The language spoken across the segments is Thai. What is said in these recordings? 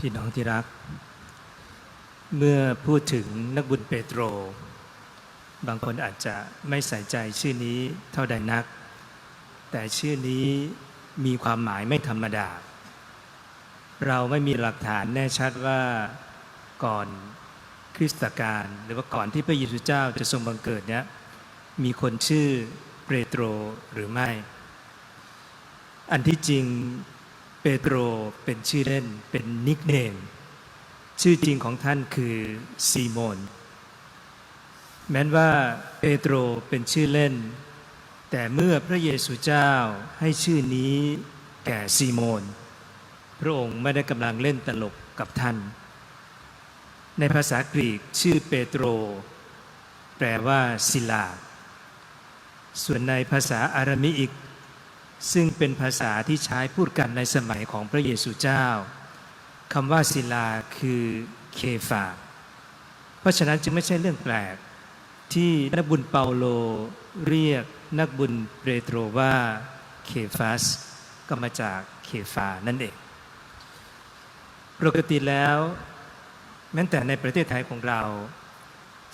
พี่น้องที่รัก เมื่อพูดถึงนักบุญเปโตร บางคนอาจจะไม่ใส่ใจชื่อนี้เท่าใดนัก แต่ชื่อนี้มีความหมายไม่ธรรมดา เราไม่มีหลักฐานแน่ชัดว่าก่อนคริสตกาลหรือว่าก่อนที่พระเยซูเจ้าจะทรงบังเกิดเนี้ยมีคนชื่อเปโตรหรือไม่ อันที่จริง เปโตรเป็นชื่อเล่นเป็นนิกเนม ชื่อจริงของท่านคือซีโมนแม้นว่าเปโตรเป็นชื่อเล่น แต่เมื่อพระเยซูเจ้าให้ชื่อนี้แก่ซีโมนพระองค์ไม่ได้กำลังเล่นตลกกับท่าน ในภาษากรีกชื่อเปโตร แปลว่าศิลา ส่วนในภาษาอารามิอิก ซึ่งเป็นภาษาที่ใช้พูดกันในสมัยของพระเยซูเจ้าคำว่าศิลาคือเคฟา เพราะฉะนั้นจึงไม่ใช่เรื่องแปลก ที่นักบุญเปาโลเรียกนักบุญเปโตรว่าเคฟัสก็มาจากเคฟานั่นเอง ปกติแล้ว แม้แต่ในประเทศไทยของเรา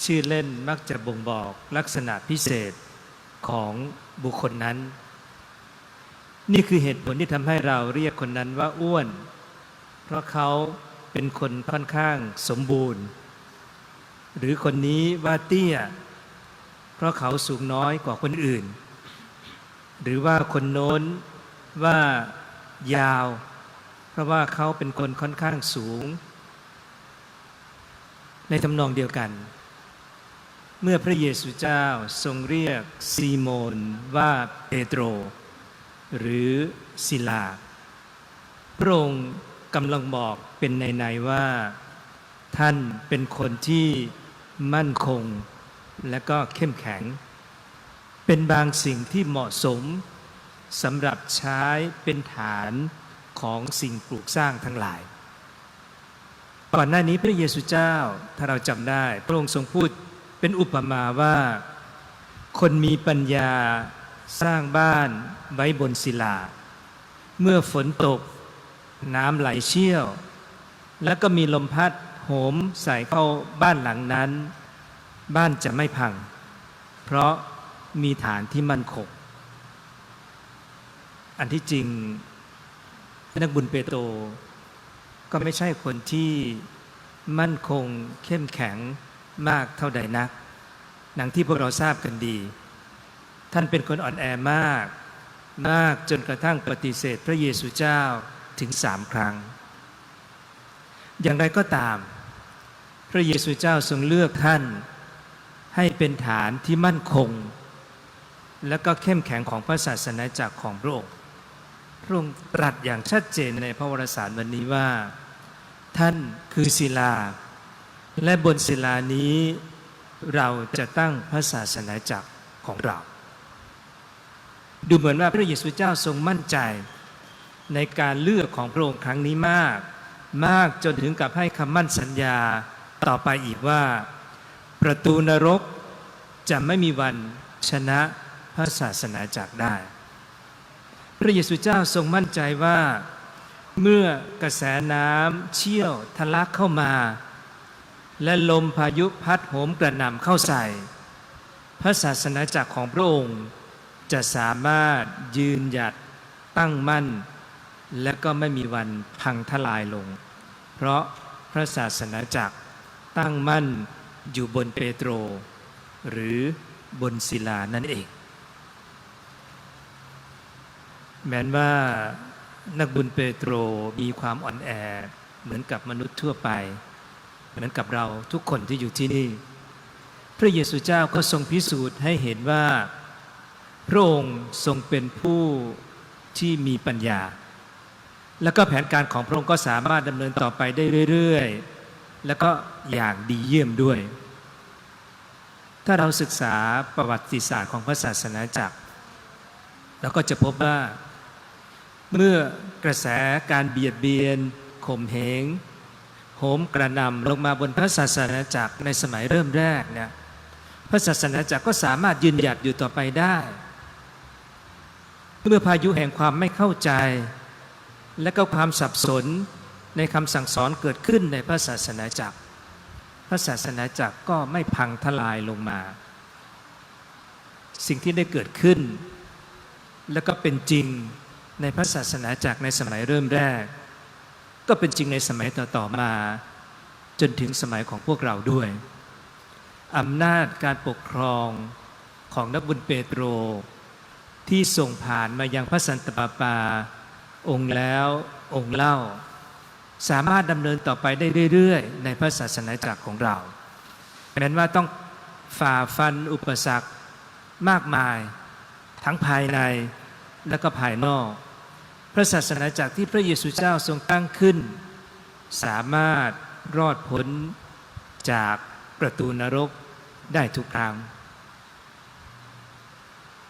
ชื่อเล่นมักจะบ่งบอกลักษณะพิเศษของบุคคลนั้น นี่คือเหตุผลที่ทำให้เราเรียกคนนั้นว่าอ้วน เพราะเขาเป็นคนค่อนข้างสมบูรณ์ หรือคนนี้ว่าเตี้ย เพราะเขาสูงน้อยกว่าคนอื่น หรือว่าคนโน้นว่ายาว เพราะว่าเขาเป็นคนค่อนข้างสูง ในทำนองเดียวกัน เมื่อพระเยซูเจ้าทรงเรียกซีโมนว่าเปโตร หรือศิลา พระองค์กำลังบอกเป็นในๆว่า ท่านเป็นคนที่มั่นคงและก็เข้มแข็ง เป็นบางสิ่งที่เหมาะสมสำหรับใช้เป็นฐานของสิ่งปลูกสร้างทั้งหลาย ก่อนหน้านี้พระเยซูเจ้าถ้าเราจำได้ พระองค์ทรงพูดเป็นอุปมาว่า คนมีปัญญา สร้างบ้านไว้บนศิลา เมื่อฝนตก น้ำไหลเชี่ยว แล้วก็มีลมพัดโหมใส่เข้าบ้านหลังนั้น บ้านจะไม่พัง เพราะมีฐานที่มั่นคงอันที่จริงนักบุญเปโตรก็ไม่ใช่คนที่มั่นคงเข้มแข็งมากเท่าใดนัก หนังที่พวกเราทราบกันดี ท่านเป็นคนอ่อนแอมาก มากจนกระทั่งปฏิเสธพระเยซูเจ้าถึงสามครั้ง อย่างไรก็ตาม พระเยซูเจ้าทรงเลือกท่าน ให้เป็นฐานที่มั่นคง และก็เข้มแข็งของพระศาสนาจักรของพระองค์พระองค์ตรัสอย่างชัดเจนในพระวรสารวันนี้ว่า ท่านคือศิลา และบนศิลานี้เราจะตั้งพระศาสนาจักรของเรา ดูเหมือนว่าพระเยซูเจ้าทรงมั่นใจในการเลือกของพระองค์ครั้งนี้มาก มากจนถึงกับให้คำมั่นสัญญาต่อไปอีกว่า ประตูนรกจะไม่มีวันชนะพระศาสนาจักได้ พระเยซูเจ้าทรงมั่นใจว่า เมื่อกระแสน้ำเชี่ยวทะลักเข้ามา และลมพายุพัดโหมกระหน่ำเข้าใส่ พระศาสนาจักรของพระองค์ จะสามารถยืนหยัดตั้งมั่น และก็ไม่มีวันพังทลายลง เพราะพระศาสนาจักรตั้งมั่นอยู่บนเปโตร หรือบนศิลานั่นเอง แม้นว่านักบุญเปโตรมีความอ่อนแอเหมือนกับมนุษย์ทั่วไป เหมือนกับเราทุกคนที่อยู่ที่นี่ พระเยซูเจ้าก็ทรงพิสูจน์ให้เห็นว่า พระองค์ทรงเป็นผู้ที่มีปัญญา แล้วก็แผนการของพระองค์ก็สามารถดำเนินต่อไปได้เรื่อยๆ แล้วก็อย่างดีเยี่ยมด้วย ถ้าเราศึกษาประวัติศาสตร์ของพระศาสนาจักรเราก็จะพบว่า เมื่อกระแสการเบียดเบียนข่มเหงโหมกระนำลงมาบนพระศาสนาจักรในสมัยเริ่มแรกเนี่ยพระศาสนาจักรก็สามารถยืนหยัดอยู่ต่อไปได้ เมื่อพายุแห่งความไม่เข้าใจ และก็ความสับสนในคำสั่งสอนเกิดขึ้นในพระศาสนาจักร พระศาสนาจักรก็ไม่พังทลายลงมา สิ่งที่ได้เกิดขึ้น แล้วก็เป็นจริงในพระศาสนาจักรในสมัยเริ่มแรก ก็เป็นจริงในสมัยต่อๆมา จนถึงสมัยของพวกเราด้วยอำนาจการปกครองของนักบุญเปโตร ที่ส่งผ่านมายังพระสันตะปาปา องค์แล้วองค์เล่า สามารถดำเนินต่อไปได้เรื่อยๆ ในพระศาสนาจักรของเราแม้นว่าต้องฝ่าฟันอุปสรรคมากมาย ทั้งภายในและก็ภายนอก พระศาสนาจักรที่พระเยซูเจ้าทรงตั้งขึ้น สามารถรอดพ้นจากประตูนรกได้ทุกครั้ง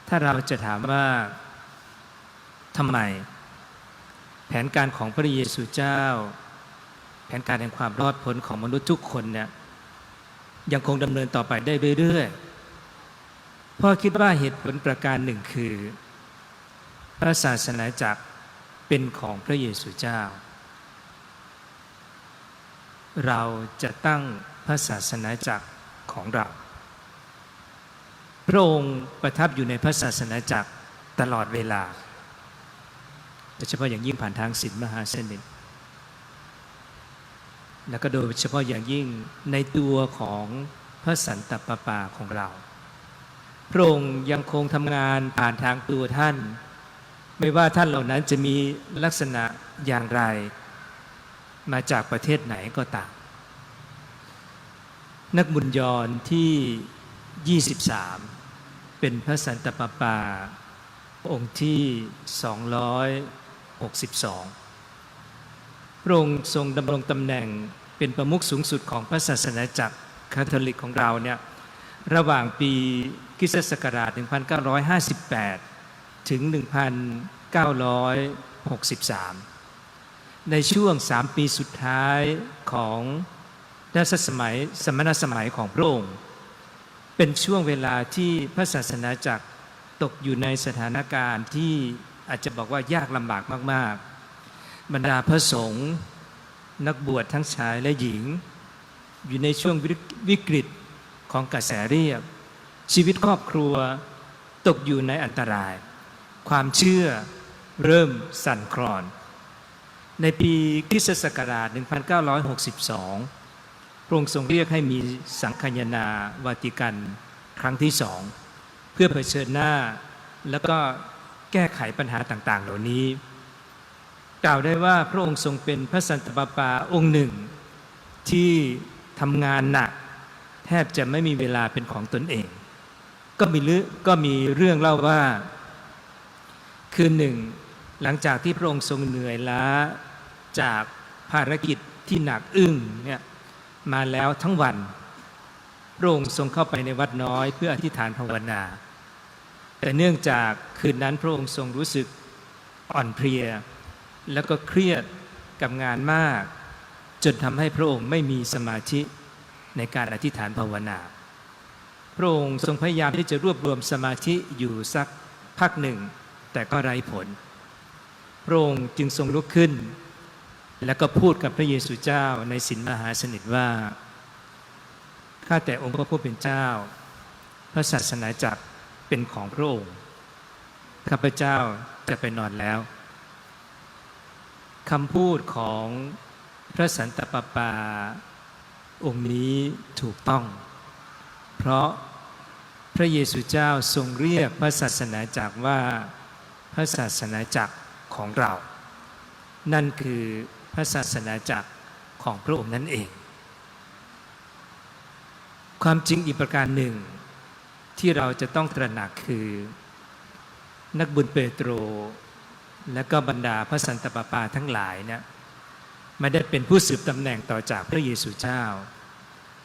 ถ้าเราจะถามว่าทำไม แผนการของพระเยซูเจ้า แผนการแห่งความรอดพ้นของมนุษย์ทุกคนเนี่ยยังคงดำเนินต่อไปได้เรื่อยๆพ่อคิดว่าเหตุผลประการหนึ่งคือ พระศาสนาจักรเป็นของพระเยซูเจ้า เราจะตั้งพระศาสนาจักรของเรา พระองค์ประทับอยู่ในพระศาสนาจักรตลอดเวลาโดยเฉพาะอย่างยิ่งผ่านทางศีลมหาเสนิทแล้วก็โดยเฉพาะอย่างยิ่งในตัวของพระสันตะปาปาของเรา พระองค์ยังคงทำงานผ่านทางตัวท่าน ไม่ว่าท่านเหล่านั้นจะมีลักษณะอย่างไร มาจากประเทศไหนก็ตาม นักบุญยอนที่ 23 เป็นพระสันตะปาปา องค์ที่ 262 พระองค์ทรงดำรงตำแหน่งเป็นประมุขสูงสุดของพระศาสนาจักรคาทอลิกของเราเนี่ยระหว่างปีคิสศักราช 1958 ถึง 1963 ในช่วงสามปีสุดท้ายของรัชสมัยสมณสมัยของพระองค์ เป็นช่วงเวลาที่พระศาสนาจักรตกอยู่ในสถานการณ์ที่อาจจะบอกว่ายากลำบากมาก ๆ บรรดาพระสงฆ์นักบวชทั้งชายและหญิง อยู่ในช่วงวิกฤตของกระแสเรียบ ชีวิตครอบครัวตกอยู่ในอันตราย ความเชื่อเริ่มสั่นคลอน ในปีคริสตศักราช 1962 พระองค์ทรงเรียกให้มีสังคายนาวาติกันครั้งที่สอง เพื่อเผชิญหน้า แล้วก็แก้ไขปัญหาต่าง ๆ เหล่านี้ กล่าวได้ว่าพระองค์ทรงเป็นพระสันตะปาปาองค์หนึ่ง ที่ทำงานหนัก แทบจะไม่มีเวลาเป็นของตนเอง ก็มีเรื่องก็มีเรื่องเล่าว่า คืนหนึ่ง หลังจากที่พระองค์ทรงเหนื่อยล้าจากภารกิจที่หนักอึ้งเนี่ย มาแล้วทั้งวันพระองค์ทรงเข้าไปในวัดน้อยเพื่ออธิษฐานภาวนา แต่เนื่องจากคืนนั้นพระองค์ทรงรู้สึกอ่อนเพลีย แล้วก็เครียดกับงานมาก จนทำให้พระองค์ไม่มีสมาธิในการอธิษฐานภาวนา พระองค์ทรงพยายามที่จะรวบรวมสมาธิอยู่สักพักหนึ่ง แต่ก็ไร้ผล พระองค์จึงทรงลุกขึ้น แล้วก็พูดกับพระเยซูเจ้าในสินมหาสนิทว่าข้าแต่องค์พระผู้เป็นเจ้า พระศาสนาจักรเป็นของพระองค์ข้าพเจ้าจะไปนอนแล้วคำพูดของพระสันตะปาปาองค์นี้ถูกต้อง เพราะพระเยซูเจ้าทรงเรียกพระศาสนาจักรว่าพระศาสนาจักรของเรา นั่นคือ ระศาสนาจักรของพระองค์นั่นเอง ความจริงอีกประการหนึ่งที่เราจะต้องตระหนักคือ นักบุญเปโตร และก็บรรดาพระสันตะปาปาทั้งหลายเนี่ยไม่ได้เป็นผู้สืบตำแหน่งต่อจากพระเยซูเจ้า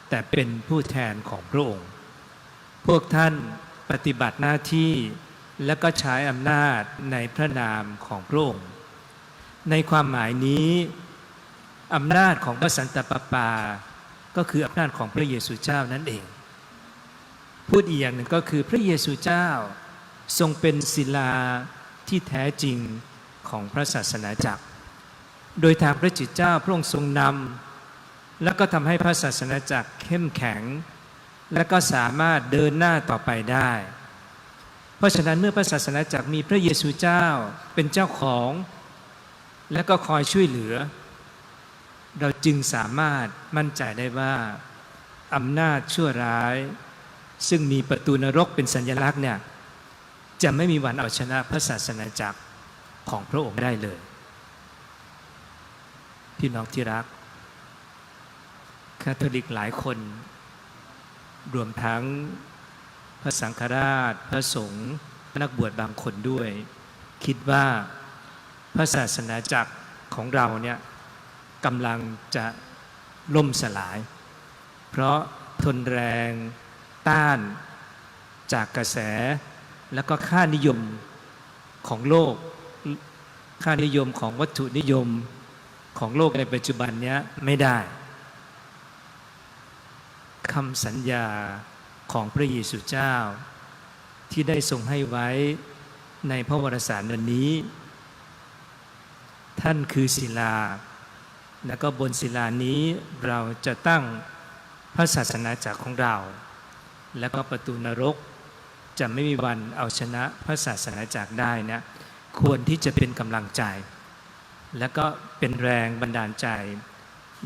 แต่เป็นผู้แทนของพระองค์ พวกท่านปฏิบัติหน้าที่และก็ใช้อำนาจในพระนามของพระองค์ ในความหมายนี้ อำนาจของพระสันตะปาปา ก็คืออำนาจของพระเยซูเจ้านั่นเอง พูดอีกอย่างหนึ่งก็คือพระเยซูเจ้าทรงเป็นศิลาที่แท้จริงของพระศาสนาจักร โดยทางพระจิตเจ้าพระองค์ทรงนำแล้วก็ทำให้พระศาสนาจักรเข้มแข็ง และก็สามารถเดินหน้าต่อไปได้ เพราะฉะนั้นเมื่อพระศาสนาจักรมีพระเยซูเจ้าเป็นเจ้าของ และก็คอยช่วยเหลือ เราจึงสามารถมั่นใจได้ว่าอำนาจชั่วร้าย ซึ่งมีประตูนรกเป็นสัญลักษณ์เนี่ยจะไม่มีวันเอาชนะพระศาสนาจักรของพระองค์ได้เลย พี่น้องที่รักคาทอลิกหลายคน รวมทั้งพระสังฆราช พระสงฆ์นักบวชบางคนด้วย คิดว่าพระศาสนาจักรของเราเนี่ย กำลังจะล่มสลาย เพราะทนแรงต้านจากกระแส แล้วก็ค่านิยมของโลก ค่านิยมของวัตถุนิยมของโลกในปัจจุบันนี้ไม่ได้คำสัญญาของพระเยซูเจ้า ที่ได้ทรงให้ไว้ในพระวรสารวันนี้ ท่านคือศิลา แล้วก็บนศิลานี้เราจะตั้งพระศาสนาจักรของเรา แล้วก็ประตูนรกจะไม่มีวันเอาชนะพระศาสนาจักรได้นะ ควรที่จะเป็นกำลังใจ แล้วก็เป็นแรงบันดาลใจ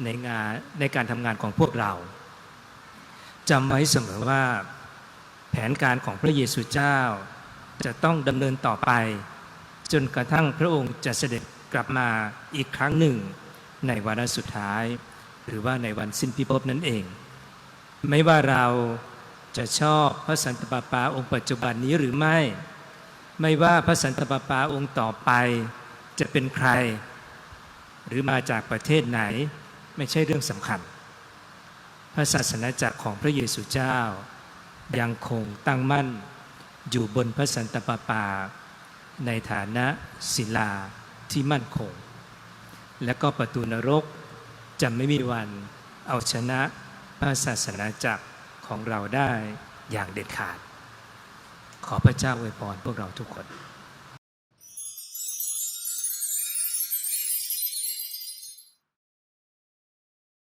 ในงานในการทำงานของพวกเราจำไว้เสมอว่าแผนการของพระเยซูเจ้า จะต้องดำเนินต่อไป จนกระทั่งพระองค์จะเสด็จกลับมาอีกครั้งหนึ่ง ในวาระสุดท้าย หรือว่าในวันสิ้นพิภพนั่นเอง ไม่ว่าเราจะชอบพระสันตะปาปาองค์ปัจจุบันนี้หรือไม่ ไม่ว่าพระสันตะปาปาองค์ต่อไป จะเป็นใคร หรือมาจากประเทศไหน ไม่ใช่เรื่องสำคัญ พระศาสนาจักรของพระเยซูเจ้า ยังคงตั้งมั่นอยู่บนพระสันตะปาปา ในฐานะศิลาที่มั่นคง และก็ประตูนรกจะไม่มีวันเอาชนะพระศาสนาจักรของเราได้อย่างเด็ดขาด ขอพระเจ้าอวยพรพวกเราทุกคน